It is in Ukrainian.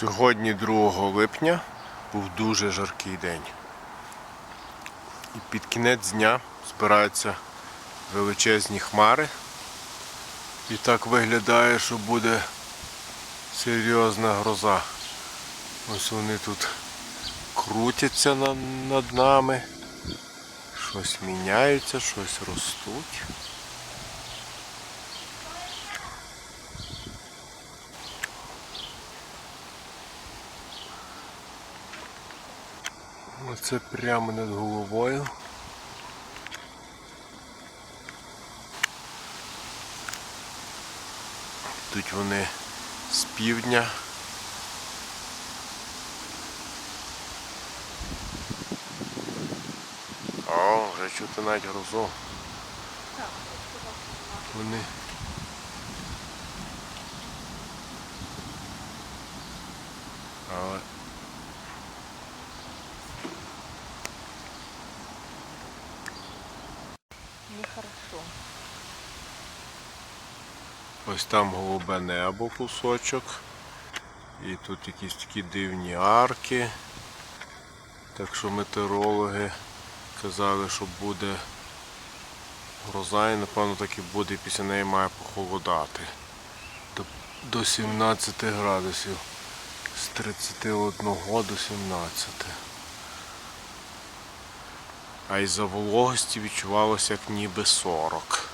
Сьогодні 2 липня був дуже жаркий день. І під кінець дня збираються величезні хмари. І так виглядає, що буде серйозна гроза. Ось вони тут крутяться над нами. Щось міняються, щось ростуть. Оце прямо над головою. Тут вони з півдня. О, вже чути навіть грозу. Вони. Але Нехорошо. Ось там голубе небо кусочок. І тут якісь такі дивні арки. Так що метеорологи казали, що буде гроза і напевно так і буде, і після неї має похолодати. До, до 17 градусів. З 31 до 17. А із-за вологості відчувалося як ніби 40.